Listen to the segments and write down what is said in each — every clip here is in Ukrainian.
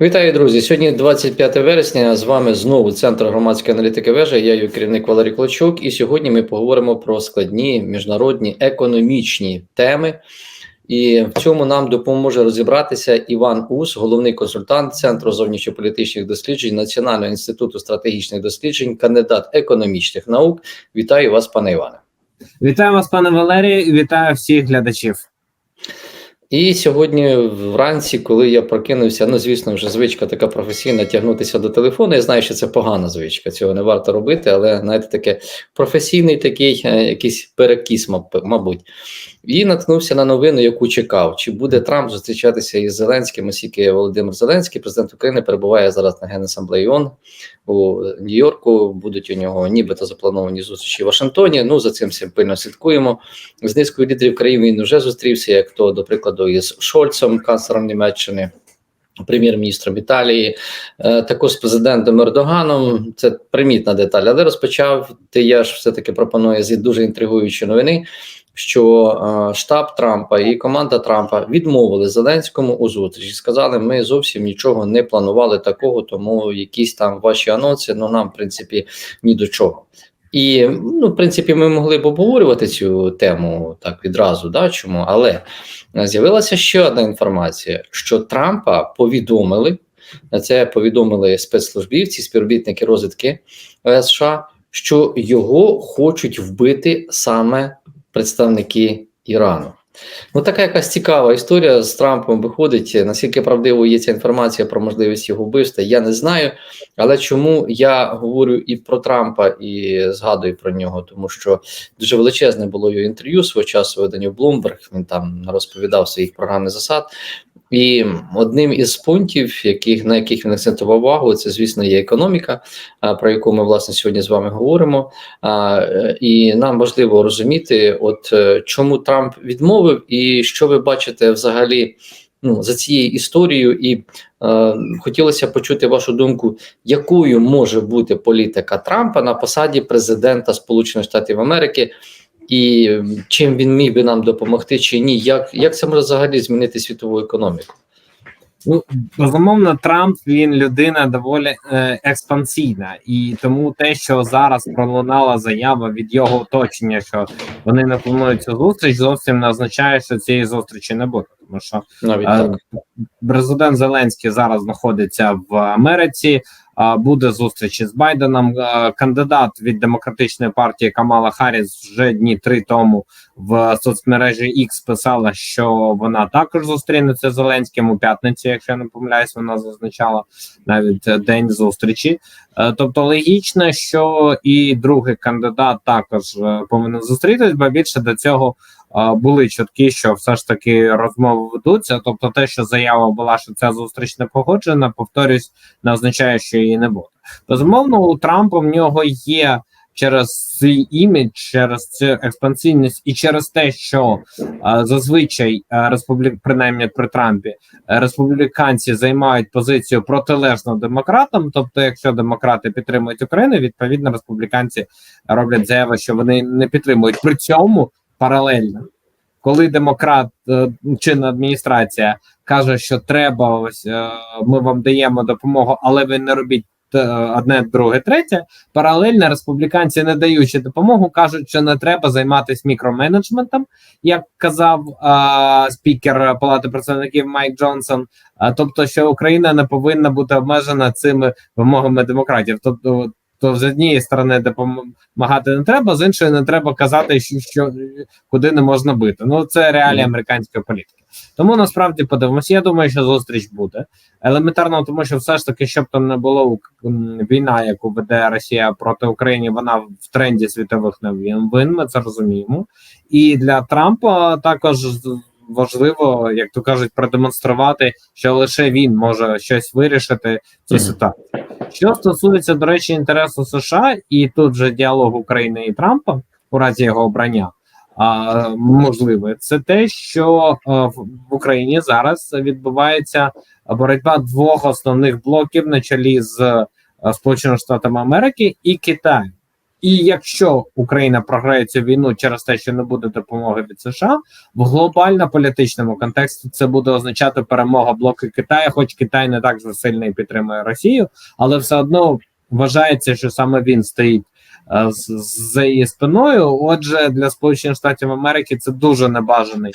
Вітаю, друзі! Сьогодні 25 вересня. З вами знову Центр громадської аналітики вежа. Я її керівник Валерій Клочук. І сьогодні ми поговоримо про складні міжнародні економічні теми. І в цьому нам допоможе розібратися Іван Ус, головний консультант Центру зовнішньополітичних досліджень Національного інституту стратегічних досліджень, кандидат економічних наук. Вітаю вас, пане Іване. Вітаю вас, пане Валерію, вітаю всіх глядачів. І сьогодні вранці, коли я прокинувся, ну звісно, вже звичка така професійна тягнутися до телефону. Я знаю, що це погана звичка, цього не варто робити, але знаєте, таке професійний такий е, якийсь перекіс, мабуть. І наткнувся на новину, яку чекав. Чи буде Трамп зустрічатися із Зеленським, оскільки Володимир Зеленський, президент України, перебуває зараз на Генасамблеї ООН у Нью-Йорку. Будуть у нього нібито заплановані зустрічі в Вашингтоні. Ну за цим всім пильно слідкуємо. З низкою лідерів країн він вже зустрівся, як то, до прикладу, із Шольцем, канцлером Німеччини. Прем'єр-міністром Італії, е, також з президентом Ердоганом. Це примітна деталь, але розпочав ти я ж все таки пропоную з дуже інтригуючої новини, що е, штаб Трампа і команда Трампа відмовили Зеленському у зустрічі. Сказали, ми зовсім нічого не планували такого, тому якісь там ваші анонси, ну нам в принципі ні до чого. І ну, в принципі, ми могли б обговорювати цю тему так відразу, да, чому, але з'явилася ще одна інформація, що Трампа повідомили, це повідомили спецслужбівці, співробітники розвідки е, США, що його хочуть вбити саме представники Ірану. Ну, така якась цікава історія з Трампом виходить. Наскільки правдивою є ця інформація про можливість його вбивства, я не знаю. Але чому я говорю і про Трампа, і згадую про нього, тому що дуже величезне було його інтерв'ю свого часу виданню Bloomberg, Він там розповідав своїх програмних засад. І одним із пунктів, яких на яких він акцентував увагу, це звісно є економіка, про яку ми власне сьогодні з вами говоримо. І нам важливо розуміти, от е, чому Трамп відмовив, і що ви бачите взагалі ну, за цією історією, і е, хотілося почути вашу думку, якою може бути політика Трампа на посаді президента Сполучених Штатів Америки. І чим він міг би нам допомогти, чи ні? Як, як це може взагалі змінити світову економіку? Ну безумовно, Трамп він людина доволі е, експансійна, і тому те, що зараз пролунала заява від його оточення, що вони не планують цю зустріч, зовсім не означає, що цієї зустрічі не буде, тому що Навіть Е, так. Президент Зеленський зараз знаходиться в Америці. Буде зустріч із Байденом. Кандидат від демократичної партії Камала Харріс вже дні три тому в соцмережі X писала, що вона також зустрінеться з Зеленським у п'ятницю. Якщо я не помиляюсь, вона зазначала навіть день зустрічі. Е, Тобто логічно, що і другий кандидат також е, повинен зустрітись, бо більше до цього були чутки, що все ж таки розмови ведуться. Тобто, те, що заява була, що ця зустріч не погоджена, повторюсь, не означає, що її не буде. Безумовно, у Трампа в нього є через свій імідж, через цю експансивність і через те, що а, зазвичай а, республік, принаймні при Трампі, республіканці займають позицію протилежну демократам. Тобто, якщо демократи підтримують Україну, відповідно республіканці роблять заяву, що вони не підтримують при цьому паралельно. Коли демократ е, чинна адміністрація каже, що треба, ось е, ми вам даємо допомогу, але ви не робіть е, одне, друге, третє. Паралельно республіканці, не даючи допомогу, кажуть, що не треба займатися мікроменеджментом, як казав е, спікер Палати представників Майк Джонсон. А тобто, що Україна не повинна бути обмежена цими вимогами демократів. Тобто, то з однієї сторони допомагати не треба, з іншої не треба казати, що, що куди не можна бити. Ну це реалії американської політики. Тому насправді подивимося. Я думаю, що зустріч буде елементарно, тому що все ж таки, щоб там не було війна, яку веде Росія проти України, вона в тренді світових новин. Ми це розуміємо. І для Трампа також важливо, як то кажуть, продемонструвати, що лише він може щось вирішити в цій ситуації. Що стосується, до речі, інтересу США, і тут вже діалог України і Трампа у разі його обрання. А, можливе, це те, що а, в в Україні зараз відбувається боротьба двох основних блоків на чолі з Сполученими Штатами Америки і Китаю. І якщо Україна програє цю війну через те, що не буде допомоги від США, в глобально-політичному контексті це буде означати перемога блоку Китаю, хоч Китай не так же підтримує Росію, але все одно вважається, що саме він стоїть е, за її спиною. Отже, для Сполучених Штатів Америки це дуже небажаний,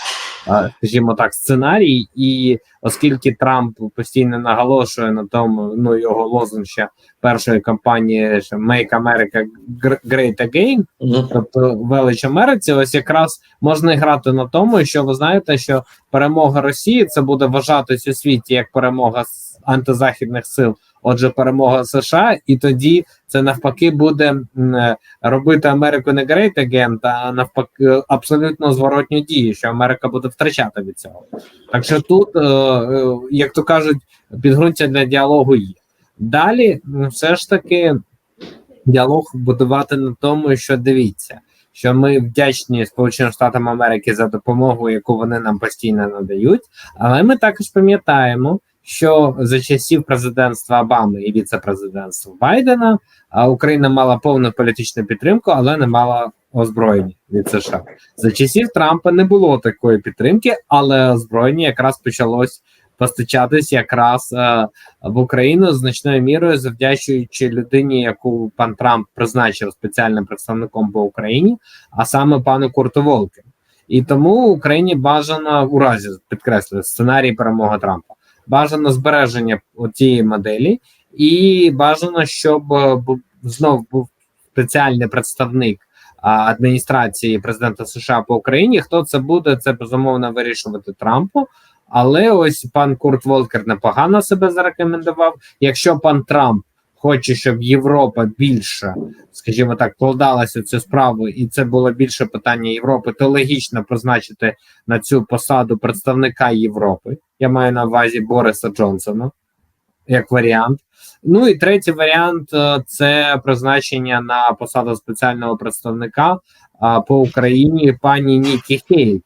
скажімо так, сценарій. І оскільки Трамп постійно наголошує на тому, ну його лозунг ще першої кампанії що Make America Great Again, тобто велич Америці, ось якраз можна грати на тому, що ви знаєте, що перемога Росії це буде вважатись у світі як перемога антизахідних сил. Отже, перемога США, і тоді це навпаки буде е, робити Америку не great again, та навпаки абсолютно зворотню дію, що Америка буде втрачати від цього. Так що тут, е, е, як то кажуть, підґрунтя для діалогу є. Далі, все ж таки, діалог будувати на тому, що дивіться, що ми вдячні Сполученим Штатам Америки за допомогу, яку вони нам постійно надають. Але ми також пам'ятаємо, що за часів президентства Обами і віце-президентства Байдена Україна мала повну політичну підтримку, але не мала озброєння від США. За часів Трампа не було такої підтримки, але озброєння якраз почалось постачатись якраз е, в Україну значною мірою, завдячуючи людині, яку пан Трамп призначив спеціальним представником по Україні, а саме пану Курту Волкеру. І тому Україні бажано у разі підкреслюю сценарій перемоги Трампа. Бажано збереження цієї моделі, і бажано, щоб е, знов був спеціальний представник адміністрації президента США по Україні. Хто це буде? Це безумовно вирішувати Трампу. Але ось пан Курт Волкер непогано себе зарекомендував. Якщо пан Трамп хоче, щоб Європа більше, скажімо так, вкладалася в цю справу, і це було більше питання Європи, то логічно призначити на цю посаду представника Європи. Я маю на увазі Бориса Джонсона як варіант. Ну і третій варіант е, це призначення на посаду спеціального представника по Україні пані Нікі Хейль.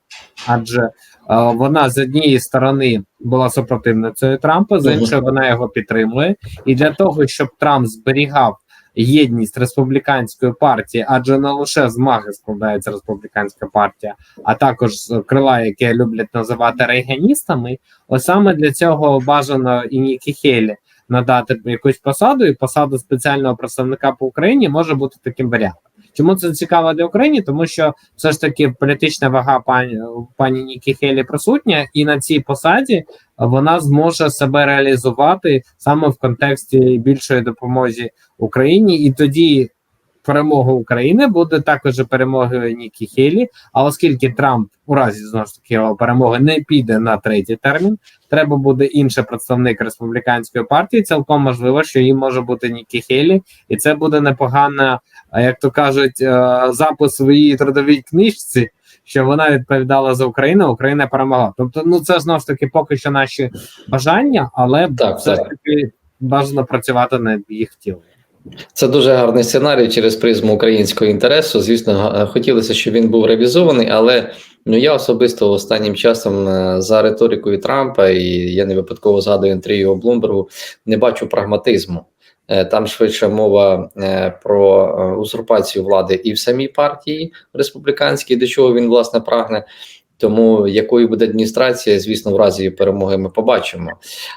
Адже вона з однієї сторони була супротивницею Трампа, з іншої вона його підтримує. І для того, щоб Трамп зберігав єдність республіканської партії, адже не лише з МАГи складається республіканська партія, а також з крила, яке люблять називати рейганістами. Ось саме для цього бажано і Нікі Хейлі надати якусь посаду, і посада спеціального представника по Україні може бути таким варіантом. Чому це цікаво для України? Тому що все ж таки політична вага пані пані Нікі Хейлі присутня, і на цій посаді вона зможе себе реалізувати саме в контексті більшої допомоги Україні, і тоді перемога України буде також перемогою Нікі Хейлі. А оскільки Трамп у разі знову ж таки його перемоги не піде на третій термін, треба буде інший представник республіканської партії. Цілком можливо, що їм може бути Нікі Хейлі, і це буде непогана, як то кажуть, е, запис її трудовій книжці. Що вона відповідала за Україну, Україна перемогла. Тобто, ну це знову ж таки поки що наші бажання, але Так, все ж таки бажано працювати над їх тілом. Це дуже гарний сценарій через призму українського інтересу. Звісно, хотілося, щоб він був реалізований, але ну я особисто останнім часом е, за риторикою Трампа, і я не випадково згадую інтерв'ю Блумбергу, не бачу прагматизму. Е, Там швидше мова е, про узурпацію влади і в самій партії республіканській, до чого він власне прагне. Тому якою буде адміністрація, звісно, в разі перемоги ми побачимо.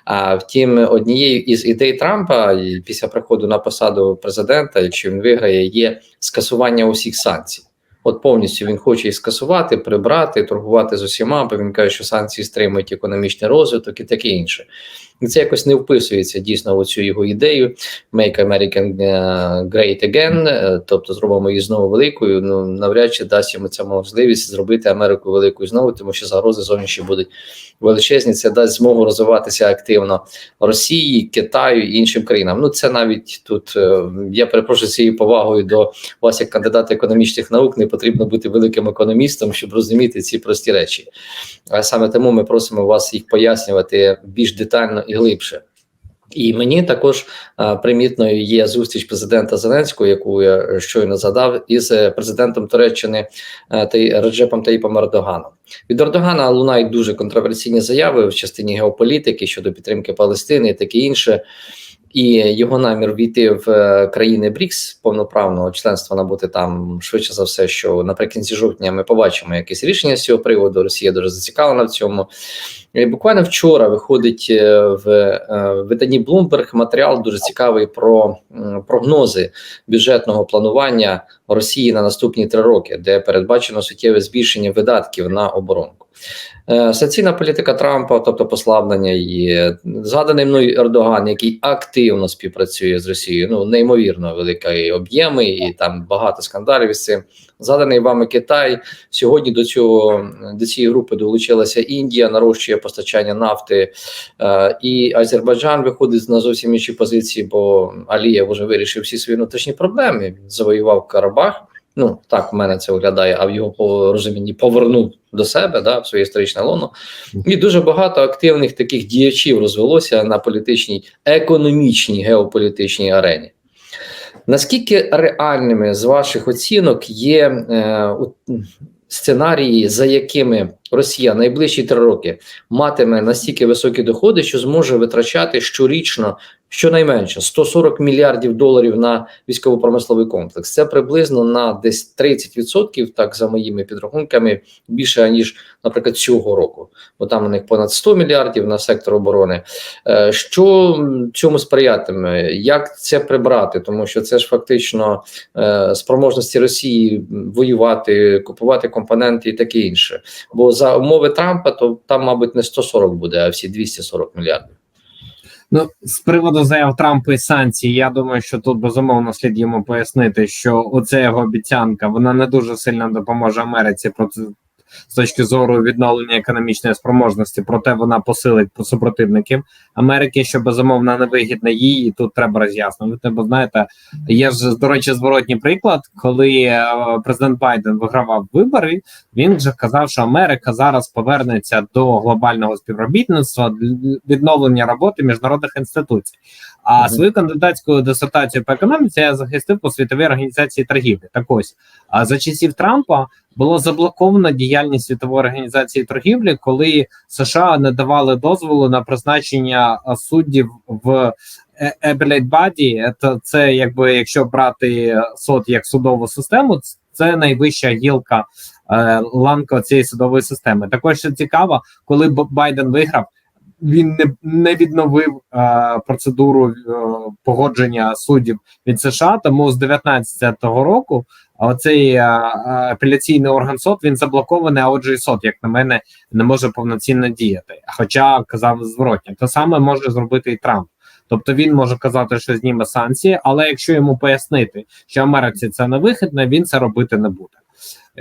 А втім, однією із ідей Трампа після приходу на посаду президента, якщо він виграє, є скасування усіх санкцій. От повністю він хоче і скасувати, прибрати, торгувати з усіма, бо він каже, що санкції стримують економічний розвиток і таке інше. І це якось не вписується дійсно в цю його ідею Make American е, Great Again, е, тобто зробимо її знову великою. Ну навряд чи дасть йому ця можливість зробити Америку великою знову, тому що загрози зовнішні будуть величезні. Це дасть змогу розвиватися активно Росії, Китаю і іншим країнам. Ну це навіть тут е, я перепрошую цією повагою до вас, як кандидата економічних наук, не потрібно бути великим економістом, щоб розуміти ці прості речі. А саме тому ми просимо вас їх пояснювати більш детально і глибше. І мені також а, примітною є зустріч президента Зеленського, яку я щойно згадав, із е, президентом Туреччини е, та Реджепом Таїпом Ердоганом. Від Ердогана лунають дуже контроверсійні заяви в частині геополітики щодо підтримки Палестини і таке інше. І його намір війти в е, країни БРІКС повноправного членства набути там швидше за все, що наприкінці жовтня ми побачимо якесь рішення з цього приводу. Росія дуже зацікавлена в цьому. І буквально вчора виходить е, в е, виданні Bloomberg матеріал дуже цікавий про прогнози бюджетного планування Росії на наступні три роки, де передбачено суттєве збільшення видатків на оборонку. Е, Санкційна політика Трампа, тобто послаблення і згаданий мною Ердоган, який активно співпрацює з Росією, ну неймовірно великі об'єми, і там багато скандалів із цим. Згаданий вами Китай сьогодні до цього до цієї групи долучилася Індія, нарощує постачання нафти, е, і Азербайджан виходить на зовсім інші позиції, бо Алієв вже вирішив всі свої внутрішні проблеми. Він завоював Карабах. Ну так в мене це виглядає, а в його розумінні повернув до себе да, в своє історичне лоно. І дуже багато активних таких діячів розвелося на політичній, економічній геополітичній арені. Наскільки реальними з ваших оцінок є е, сценарії, за якими Росія найближчі три роки матиме настільки високі доходи, що зможе витрачати щорічно щонайменше 140 мільярдів доларів на військово-промисловий комплекс? Це приблизно на десь 30%, так за моїми підрахунками, більше ніж, наприклад, цього року, бо там у них понад 100 мільярдів на сектор оборони. Е, Що цьому сприятиме? Як це прибрати? Тому що це ж фактично е, спроможності Росії воювати, купувати компоненти і таке інше. Бо за умови Трампа, то там, мабуть, не 140 буде, а всі 240 мільярдів. Ну, з приводу заяв Трампа і санкцій, я думаю, що тут безумовно слід йому пояснити, що оця його обіцянка вона не дуже сильно допоможе Америці з точки зору відновлення економічної спроможності, проте вона посилить супротивників Америки, що безумовно невигідно їй, і тут треба роз'яснювати. Бо знаєте, є ж до речі, зворотній приклад, коли е, президент Байден вигравав вибори, він же казав, що Америка зараз повернеться до глобального співробітництва відновлення роботи міжнародних інституцій. А свою кандидатську дисертацію по економіці я захистив по світовій організації торгівлі. Так ось а за часів Трампа було заблоковано діяльність світової організації торгівлі, коли США не давали дозволу на призначення суддів в е, Appellate Body. Це, це якби якщо брати суд як судову систему, це найвища гілка е, ланка цієї судової системи. Також що цікаво, коли Байден виграв. Він не, не відновив е, процедуру е, погодження суддів від США, тому з 19-го року оцей е, е, апеляційний орган СОД він заблокований. А отже, і СОД, як на мене, не може повноцінно діяти. Хоча казав зворотня, те саме може зробити і Трамп. Тобто він може казати, що зніме санкції, але якщо йому пояснити, що Америці це не вихідне, він це робити не буде.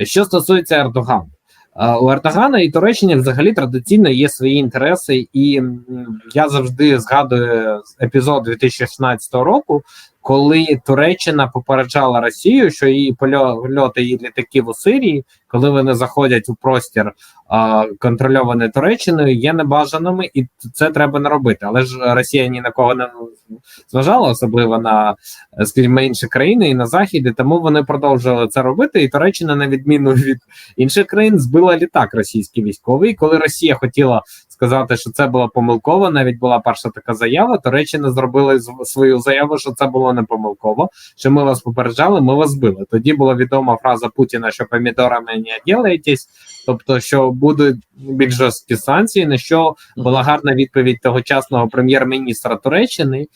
Що стосується Ердогана, у Ердогана і Туреччини взагалі традиційно є свої інтереси, і я завжди згадую епізод 2016 року, коли Туреччина попереджала Росію, що її польоти її літаків у Сирії, коли вони заходять у простір контрольований Туреччиною, є небажаними, і це треба не робити. Але ж Росія ні на кого не зважала, особливо на скажімо, інші країни і на захід, і тому вони продовжували це робити. І Туреччина, на відміну від інших країн, збила літак російський військовий. Коли Росія хотіла сказати, що це було помилково, навіть була перша така заява. Туреччина зробила свою заяву, що це було не помилково. Що ми вас попереджали, ми вас збили. Тоді була відома фраза Путіна, що помідорами не ділаєтесь, тобто що будуть більш жорсткі санкції. На що була гарна відповідь тогочасного прем'єр-міністра Туреччини,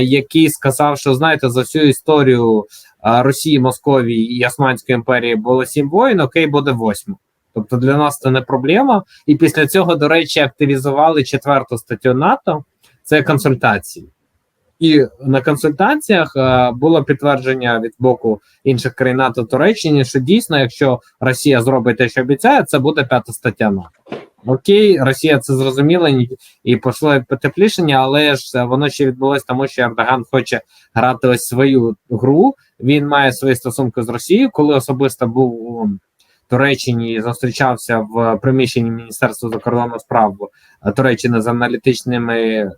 який сказав, що знаєте, за всю історію Росії, Московії і Османської імперії було сім воїн, окей, буде восьму. Тобто для нас це не проблема. І після цього, до речі, активізували четверту статтю НАТО це консультації. І на консультаціях е, було підтвердження від боку інших країн НАТО Туреччині, що дійсно, якщо Росія зробить те, що обіцяє, це буде п'ята стаття НАТО. Окей, Росія це зрозуміла і пішло потеплішення, але ж е, воно ще відбулось, тому що Ердоган хоче грати ось свою гру. Він має свої стосунки з Росією, коли особисто був Туреччині зустрічався в приміщенні Міністерства закордонних справ е, Туреччини з аналітичними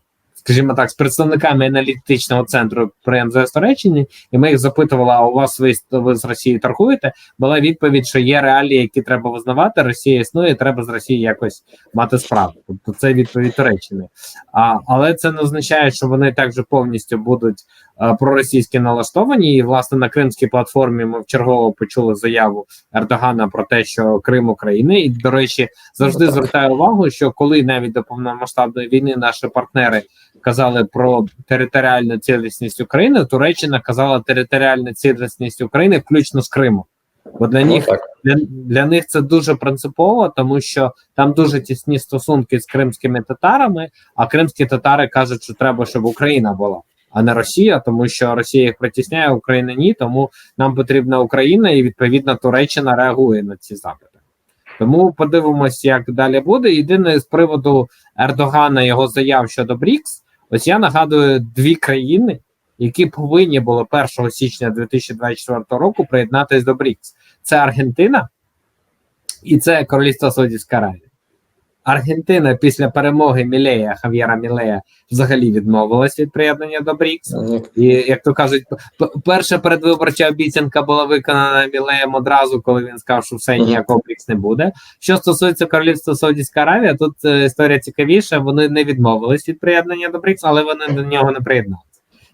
скажімо так, з представниками аналітичного центру при МЗС Туреччини, і ми їх запитували: а у вас ви, ви з Росією торгуєте? Була відповідь, що є реалії, які треба визнавати. Росія існує, треба з Росією якось мати справу. Тобто це відповідь Туреччини. А, але це не означає, що вони також повністю будуть е, проросійськи налаштовані. І власне на кримській платформі ми вчергово почули заяву Ердогана про те, що Крим України, і до речі, завжди Ну, звертаю увагу, що коли навіть до повномасштабної війни наші партнери казали про територіальну цілісність України, Туреччина казала територіальну цілісність України, включно з Кримом. Бо для Ну, них для, для них це дуже принципово, тому що там дуже тісні стосунки з кримськими татарами. А кримські татари кажуть, що треба, щоб Україна була, а не Росія, тому що Росія їх притісняє, Україна ні. Тому нам потрібна Україна, і відповідно Туреччина реагує на ці запити. Тому подивимось, як далі буде. Єдине з приводу Ердогана його заяв щодо БРІКС. Ось я нагадую дві країни, які повинні були 1 січня 2024 року приєднатися до БРІКС. Це Аргентина і це Королівство Саудівська Аравія. Аргентина після перемоги Мілея Хав'єра Мілея взагалі відмовилась від приєднання до БРІКС. Ну, І як то кажуть, перша передвиборча обіцянка була виконана Мілеєм одразу, коли він сказав, що все ніякого БРІКС не буде. Що стосується королівства Саудівська Аравія, тут е, історія цікавіша. Вони не відмовились від приєднання до БРІКС, але вони до нього не приєдналися.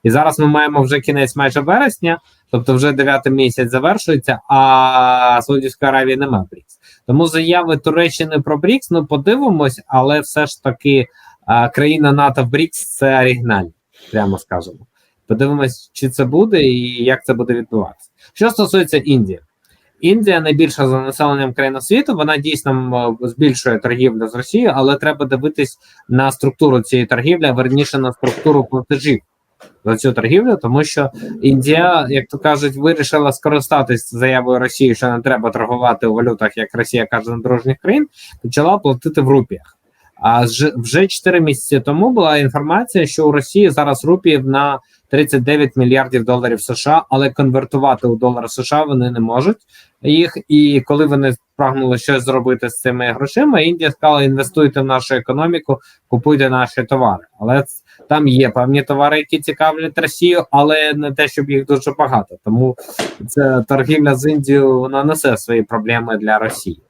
І зараз ми маємо вже кінець майже вересня, тобто вже дев'ятий місяць завершується, а Саудівська Аравія немає БРІКС. Тому заяви Туреччини про БРІКС, ну подивимось, але все ж таки а, країна НАТО в БРІКС це оригінальні, прямо скажемо. Подивимось, чи це буде і як це буде відбуватися. Що стосується Індії, Індія найбільша за населенням країна світу. Вона дійсно збільшує торгівлю з Росією, але треба дивитись на структуру цієї торгівлі, а верніше на структуру платежів за цю торгівлю, тому що Індія, як то кажуть, вирішила скористатись заявою Росії, що не треба торгувати у валютах, як Росія каже на дружніх країн, почала платити в рупіях. А вже 4 місяці тому була інформація, що у Росії зараз рупіїв на 39 мільярдів доларів США, але конвертувати у долари США вони не можуть їх. І коли вони прагнули щось зробити з цими грошима, Індія сказала: інвестуйте в нашу економіку, купуйте наші товари. Але там є певні товари, які цікавлять Росію, але не те, щоб їх дуже багато. Тому це торгівля з Індією вона несе свої проблеми для Росії.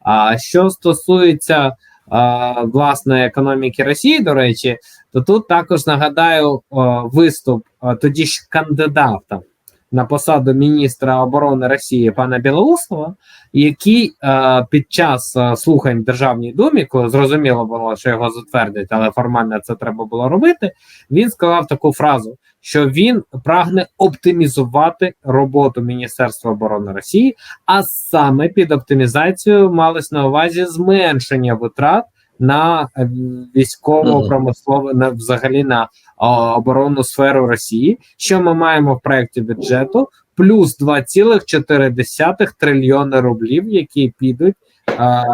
А що стосується а, власне економіки Росії, до речі, то тут також нагадаю о, виступ о, тоді ж кандидата на посаду міністра оборони Росії пана Білоусова, який е, під час е, слухань Державній думі, коли зрозуміло було, що його затвердять, але формально це треба було робити. Він сказав таку фразу, що він прагне оптимізувати роботу Міністерства оборони Росії, а саме під оптимізацію малось на увазі зменшення витрат на е, військово-промислове на взагалі на о, оборонну сферу Росії. Що ми маємо в проєкті бюджету? Плюс 2,4 трильйони рублів, які підуть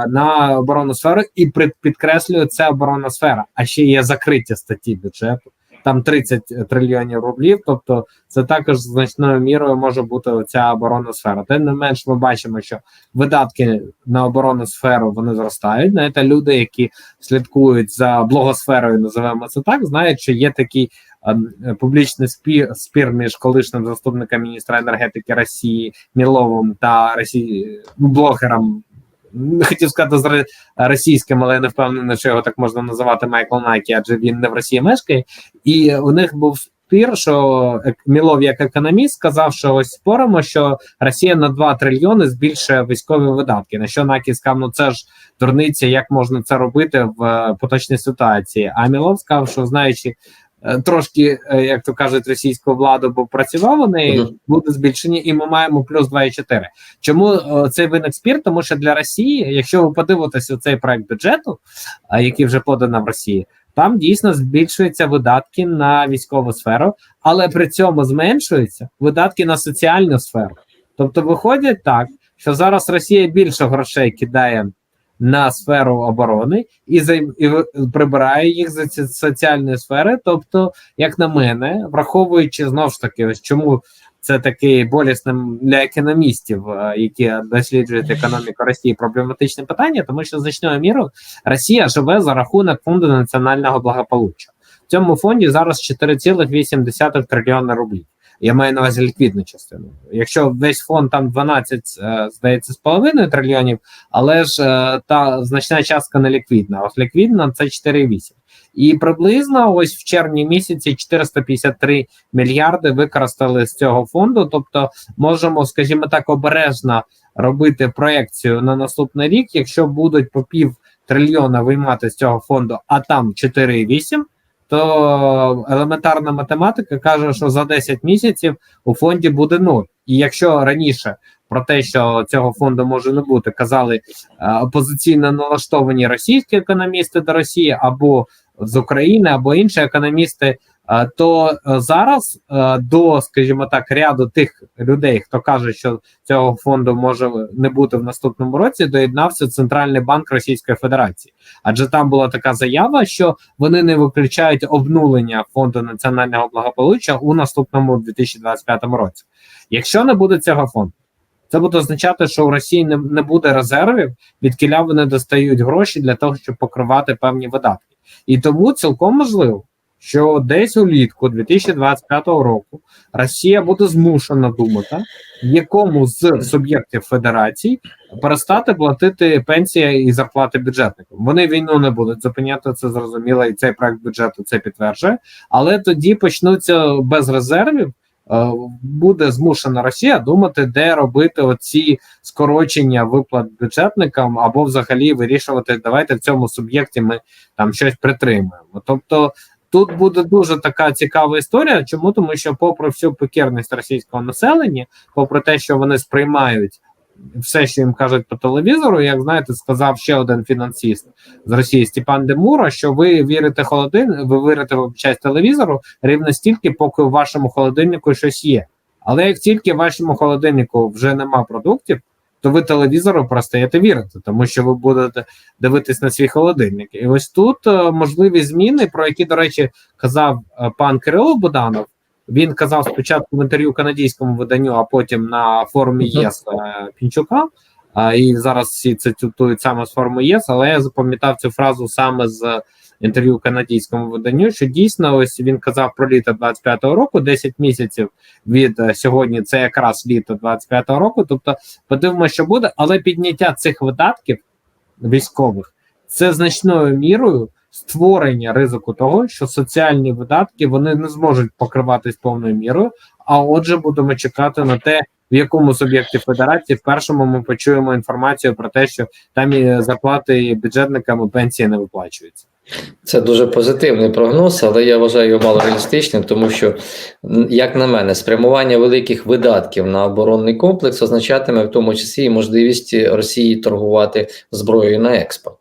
на оборонну сферу, і підкреслюю, це оборонна сфера. А ще є закриті статті бюджету. Там 30 трильйонів рублів, тобто це також значною мірою може бути ця оборонна сфера. Тим не менш, ми бачимо, що видатки на оборонну сферу вони зростають. Знаєте, люди, які слідкують за блогосферою, називаємо це так, знають, що є такий ем, публічний спір, спір між колишнім заступником міністра енергетики Росії Міловим та Росії блогером. Не хотів сказати з російським, але я не впевнений, що його так можна називати Майкл Найкі, адже він не в Росії мешкає. І у них був спір, що Мілов, як економіст, сказав, що ось споримо, що Росія на 2 трильйони збільшує військові видатки. На що Накі сказав, ну це ж дурниця, як можна це робити в е, поточній ситуації. А Мілов сказав, що знаючи. Е, Трошки, е, як то кажуть, російську владу, бо працював вони Мгм. буде збільшення, і ми маємо плюс 2,4. Чому е, цей виник спір? Тому що для Росії, якщо ви подивитеся цей проект бюджету, який вже подано в Росії, там дійсно збільшуються видатки на військову сферу, але при цьому зменшуються видатки на соціальну сферу. Тобто, виходить так, що зараз Росія більше грошей кидає на сферу оборони і займ і прибирає їх за ці соціальні сфери. Тобто, як на мене, враховуючи знов ж таки, ось чому це таке болісним для економістів, е, які досліджують економіку Росії, проблематичне питання, тому що значною мірою Росія живе за рахунок фонду національного благополуччя. В цьому фонді зараз 4,8 трильйона рублів. Я маю на увазі ліквідну частину. Якщо весь фонд там 12, е, здається, з половиною трильйонів, але ж е, та значна частка не ліквідна. Ось ліквідна це 4,8. І приблизно ось в червні місяці 453 мільярди використали з цього фонду. Тобто, можемо, скажімо так, обережно робити проекцію на наступний рік. Якщо будуть по пів трильйона виймати з цього фонду, а там 4,8, то елементарна математика каже, що за 10 місяців у фонді буде нуль. І якщо раніше про те, що цього фонду може не бути, казали е, опозиційно налаштовані російські економісти до Росії або з України, або інші економісти, то е, зараз е, до, скажімо так, ряду тих людей, хто каже, що цього фонду може не бути в наступному році, доєднався Центральний банк Російської Федерації, адже там була така заява, що вони не виключають обнулення фонду національного благополуччя у наступному 2025 році. Якщо не буде цього фонду, це буде означати, що у Росії не, не буде резервів, від вони достають гроші для того, щоб покривати певні видатки. І тому цілком можливо, що десь улітку 2025 року Росія буде змушена думати, якому з суб'єктів федерації перестати платити пенсії і зарплати бюджетникам. Вони війну не будуть зупиняти, це зрозуміло, і цей проект бюджету це підтверджує. Але тоді почнуться без резервів. е, Буде змушена Росія думати, де робити оці скорочення виплат бюджетникам, або взагалі вирішувати, давайте в цьому суб'єкті ми там щось притримуємо. Тобто тут буде дуже така цікава історія. Чому тому, що, попри всю покірність російського населення, попри те, що вони сприймають все, що їм кажуть по телевізору, як знаєте, сказав ще один фінансист з Росії Степан Демура, що ви вірите холодин, ви вірите в часть телевізору рівно стільки, поки в вашому холодильнику щось є. Але як тільки в вашому холодильнику вже нема продуктів, то ви телевізору перестаєте вірити, тому що ви будете дивитись на свій холодильник. І ось тут е, можливі зміни, про які, до речі, казав е, пан Кирило Буданов. Він казав спочатку в інтерв'ю канадському виданню, а потім на форумі ЄС е, Пінчука. І зараз всі це цитують саме з форуму ЄС, але я запам'ятав цю фразу саме з інтерв'ю канадському виданню, що дійсно ось він казав про літо 25-го року, 10 місяців від е, сьогодні, це якраз літо 25-го року. Тобто, подивимося, що буде, але підняття цих видатків військових це значною мірою створення ризику того, що соціальні видатки вони не зможуть покриватись повною мірою. А отже, будемо чекати на те, в якому суб'єкті федерації в першому ми почуємо інформацію про те, що там і зарплати бюджетникам і пенсії не виплачуються. Це дуже позитивний прогноз, але я вважаю його мало реалістичним, тому що, як на мене, спрямування великих видатків на оборонний комплекс означатиме в тому числі і можливість Росії торгувати зброєю на експорт.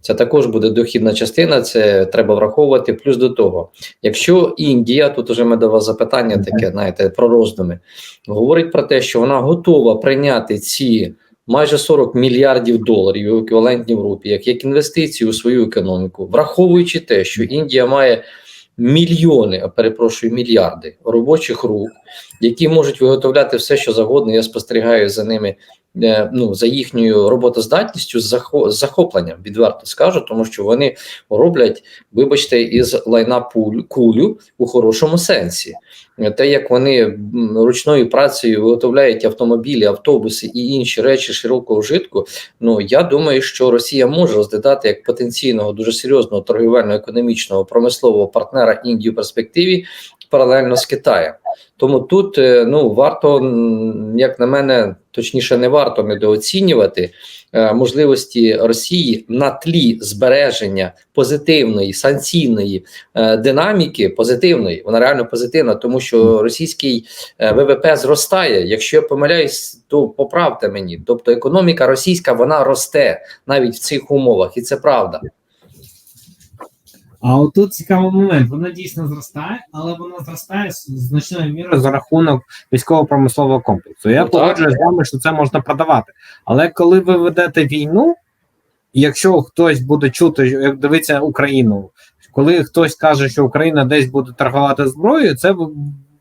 Це також буде дохідна частина, це треба враховувати. Плюс до того, якщо Індія, тут уже ми до вас запитання таке, знаєте, про роздуми, говорить про те, що вона готова прийняти ці майже 40 мільярдів доларів в еквівалентній рупі, як, як інвестиції у свою економіку, враховуючи те, що Індія має мільйони, а перепрошую, мільярди робочих рук, які можуть виготовляти все, що завгодно. Я спостерігаю за ними. Е, Ну, за їхньою роботоздатністю з захопленням, відверто скажу, тому що вони роблять, вибачте, із лайна кулю у хорошому сенсі. Те, як вони ручною працею виготовляють автомобілі, автобуси і інші речі широкого вжитку, ну я думаю, що Росія може розглядати як потенційного дуже серйозного торгівельно-економічного промислового партнера Індії в перспективі паралельно з Китаєм. Тому тут е, ну варто, як на мене, точніше, не варто недооцінювати е, можливості Росії на тлі збереження позитивної санкційної е, динаміки, позитивної, вона реально позитивна, тому що російський ВВП зростає. Якщо я помиляюсь, то поправте мені. Тобто економіка російська вона росте навіть в цих умовах, і це правда. А отут цікавий момент. Вона дійсно зростає, але вона зростає з значною мірою за рахунок військово-промислового комплексу. Я Ну, погоджуюсь з вами, що це можна продавати. Але коли ви ведете війну, якщо хтось буде чути, як дивиться Україну, коли хтось каже, що Україна десь буде торгувати зброєю, це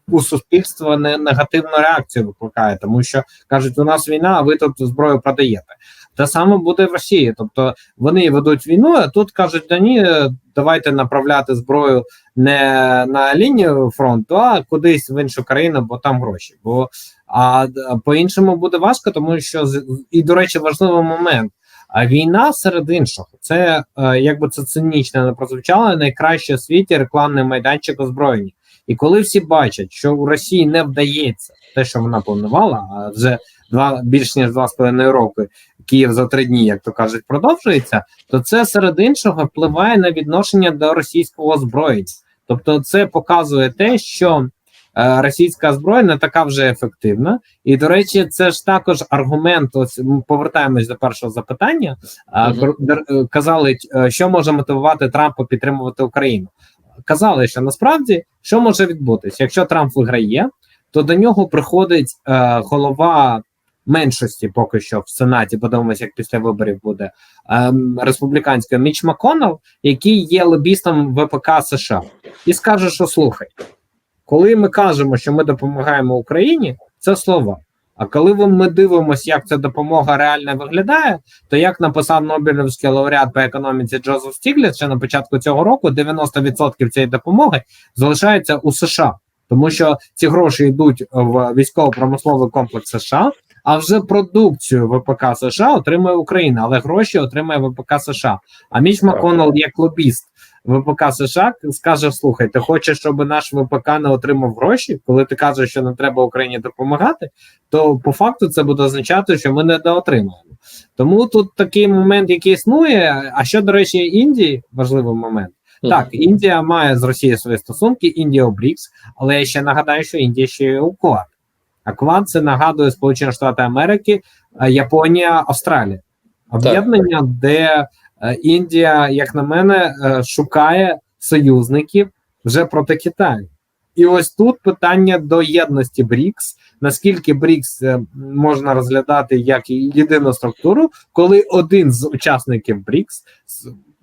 у суспільства не негативну реакцію викликає, тому що кажуть, у нас війна, а ви тут зброю продаєте. Те саме буде в Росії. Тобто вони ведуть війну, а тут кажуть: да ні, давайте направляти зброю не на лінію фронту, а кудись в іншу країну, бо там гроші. Бо а по-іншому буде важко, тому що і до речі, важливий момент. А війна серед іншого, це е, якби це цинічно не прозвучало, найкраще в світі рекламний майданчик озброєння. І коли всі бачать, що у Росії не вдається те, що вона планувала, а вже два більш ніж два з половиною роки Київ за три дні, як то кажуть, продовжується, то це серед іншого впливає на відношення до російського озброєння. Тобто, це показує те, що е, російська зброя не така вже ефективна. І до речі, це ж також аргумент. Ось ми повертаємось до першого запитання. Мгм. е, казали, е, що може мотивувати Трампа підтримувати Україну. Казали, що насправді що може відбутися, якщо Трамп виграє, то до нього приходить е, голова меншості, поки що в Сенаті. Подивимося, як після виборів буде ем, республіканського Міч Маконел, який є лобістом ВПК США, і скаже, що слухай, коли ми кажемо, що ми допомагаємо Україні, це слова. А коли ми дивимося, як ця допомога реально виглядає, то як написав Нобелівський лауреат по економіці Джозеф Стігліц, ще на початку цього року 90% цієї допомоги залишається у США, тому що ці гроші йдуть в військово-промисловий комплекс США, а вже продукцію ВПК США отримує Україна, але гроші отримує ВПК США. А Міч Маконел, як лобіст ВПК США, скаже: слухай, ти хочеш, щоб наш ВПК не отримав гроші, коли ти кажеш, що не треба Україні допомагати, то по факту це буде означати, що ми недоотримаємо. Тому тут такий момент, який існує. А що до речі, Індії важливий момент. Так, Індія має з Росією свої стосунки, Індія у БРІКС, але я ще нагадаю, що Індія ще є у КВАД. А КВАД це нагадує Сполучені Штати Америки, е, Японія, Австралія. Об'єднання, де е, Індія, як на мене, е, шукає союзників вже проти Китаю. І ось тут питання до єдності БРІКС. Наскільки БРІКС можна розглядати як єдину структуру, коли один з учасників БРІКС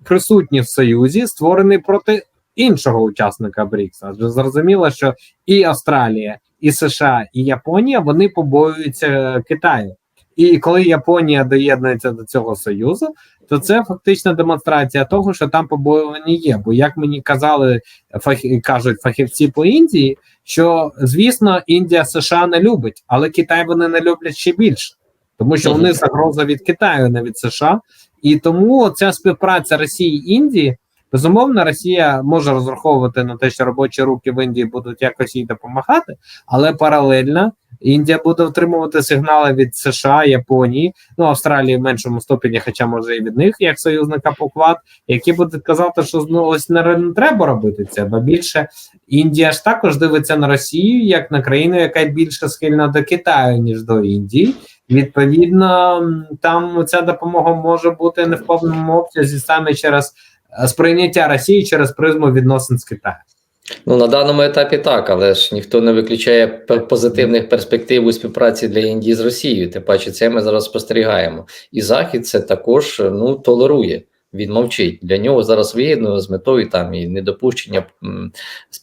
присутній в Союзі, створений проти іншого учасника БРІКС. Адже зрозуміло, що і Австралія, і США, і Японія вони побоюються е, Китаю. І коли Японія доєднується до цього союзу, то це фактично демонстрація того, що там побоювання є. Бо як мені казали, фах... кажуть фахівці по Індії, що звісно Індія США не любить, але Китай вони не люблять ще більше, тому що вони загроза від Китаю, не від США, і тому ця співпраця Росії і Індії. Безумовно, Росія може розраховувати на те, що робочі руки в Індії будуть якось їй допомагати, але паралельно Індія буде отримувати сигнали від США, Японії, ну Австралії в меншому ступені, хоча може і від них, як союзника по КВАД, які будуть казати, що ну, ось не, треба робити це, бо більше Індія ж також дивиться на Росію як на країну, яка більше схильна до Китаю ніж до Індії. Відповідно, там ця допомога може бути не в повному обсязі саме через сприйняття Росії через призму відносин з Китаєм. Ну, на даному етапі так, але ж ніхто не виключає позитивних перспектив у співпраці для Індії з Росією. Тим паче, це ми зараз спостерігаємо. І Захід це також ну, толерує. Він мовчить. Для нього зараз вигідно з метою там і недопущення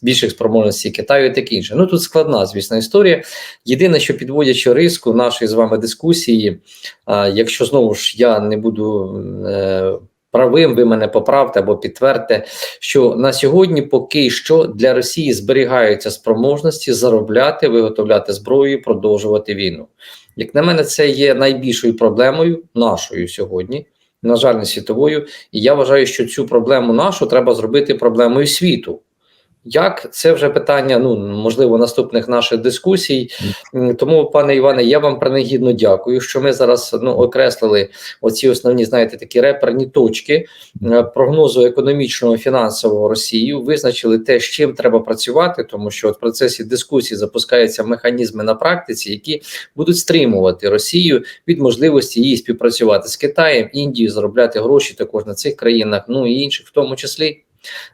більших спроможностей Китаю і таке інше. Ну тут складна, звісно, історія. Єдине, що підводячи риску нашої з вами дискусії, а, якщо знову ж я не буду е, правим, ви мене поправте або підтвердьте, що на сьогодні поки що для Росії зберігаються спроможності заробляти, виготовляти зброю, продовжувати війну. Як на мене, це є найбільшою проблемою нашою сьогодні, на жаль, не світовою. І я вважаю, що цю проблему нашу треба зробити проблемою світу. Як це вже питання, ну можливо, наступних наших дискусій. Тому, пане Іване, я вам принагідно дякую, що ми зараз ну, окреслили оці основні, знаєте, такі реперні точки прогнозу економічного фінансового Росії, визначили те, з чим треба працювати, тому що от в процесі дискусії запускаються механізми на практиці, які будуть стримувати Росію від можливості її співпрацювати з Китаєм, Індією, заробляти гроші також на цих країнах, ну і інших, в тому числі.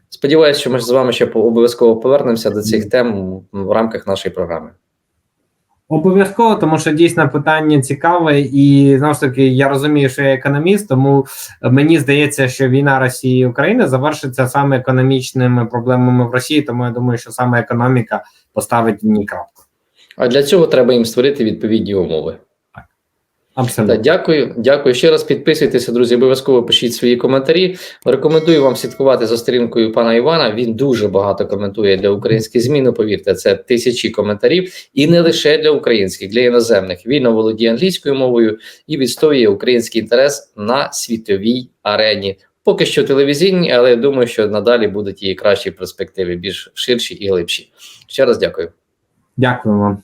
Сподіваюся, що ми з вами ще обов'язково повернемося до цих тем в рамках нашої програми. Обов'язково, тому що дійсно питання цікаве, і знову ж таки я розумію, що я економіст, тому мені здається, що війна Росії і України завершиться саме економічними проблемами в Росії. Тому я думаю, що саме економіка поставить в ній крапку. А для цього треба їм створити відповідні умови. Абсолютно. Так, дякую, дякую. Ще раз підписуйтеся, друзі. Обов'язково пишіть свої коментарі. Рекомендую вам слідкувати за сторінкою пана Івана. Він дуже багато коментує для українських змін. Ну, повірте, це тисячі коментарів, і не лише для українських, для іноземних. Він володіє англійською мовою і відстоює український інтерес на світовій арені. Поки що телевізійні, але я думаю, що надалі будуть і кращі перспективи, більш ширші і глибші. Ще раз дякую. Дякую вам.